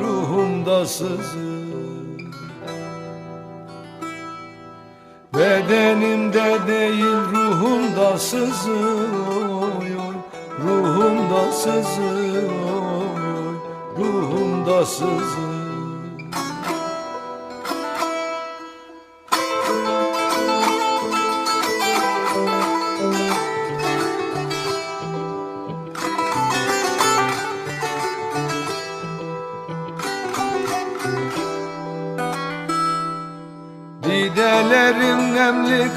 Ruhumda sızı Bedenimde değil ruhumda sızı oy oy Ruhumda sızı oy oy Ruhumda sızı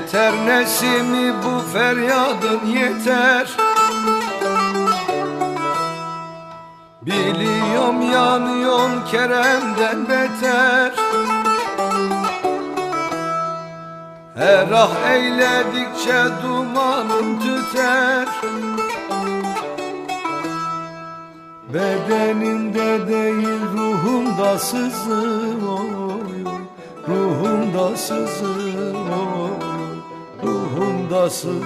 Yeter nesimi bu feryadın yeter. Biliyorum yanıyorsun Kerem'den beter. Her ah eyledikçe dumanın tüter. Bedenimde değil ruhumda sızı oy. Ruhumda sızı oy sızı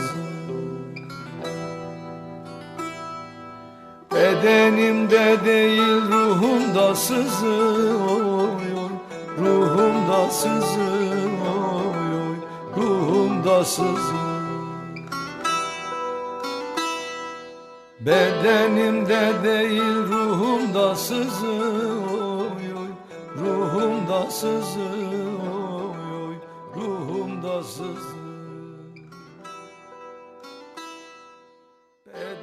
Bedenimde değil ruhumda sızı oy oy Ruhum ruhumda oy ruhumda sızır Bedenimde değil ruhumda oy ruhumda oy ruhumda sızır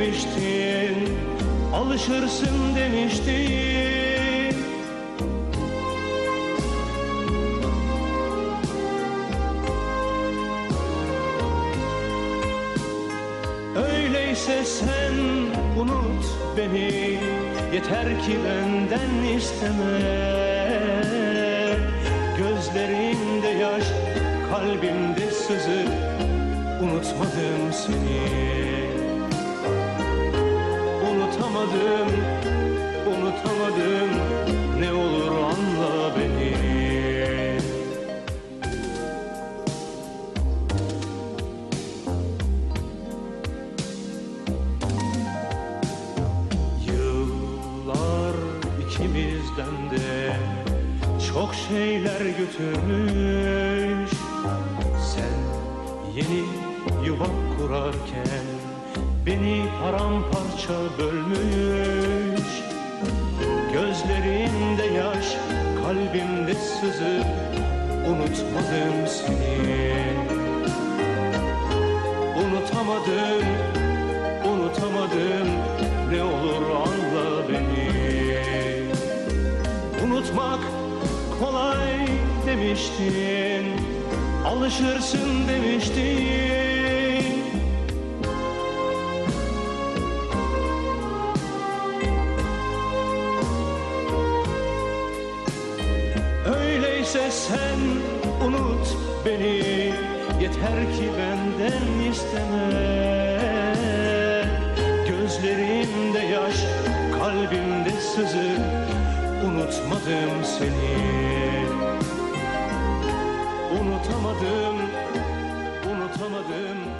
demiştin Alışırsın demiştin. Öyleyse sen unut beni Yeter ki benden isteme. Gözlerinde yaş, kalbimde sızı Unutmadım seni Unutamadım, unutamadım. Ne olur anla beni. Yıllar ikimizden de çok şeyler götürmüş. Sen yeni yuva kurarken beni paramparça bölmüş. Gözlerinde yaş, kalbimde sızı. Unutmadım seni. Unutamadım, unutamadım. Ne olur anla beni. Unutmak kolay demiştin. Alışırsın demiştin beni. Yeter ki benden isteme. Gözlerimde yaş, kalbimde sızı. Unutmadım seni. Unutamadım, unutamadım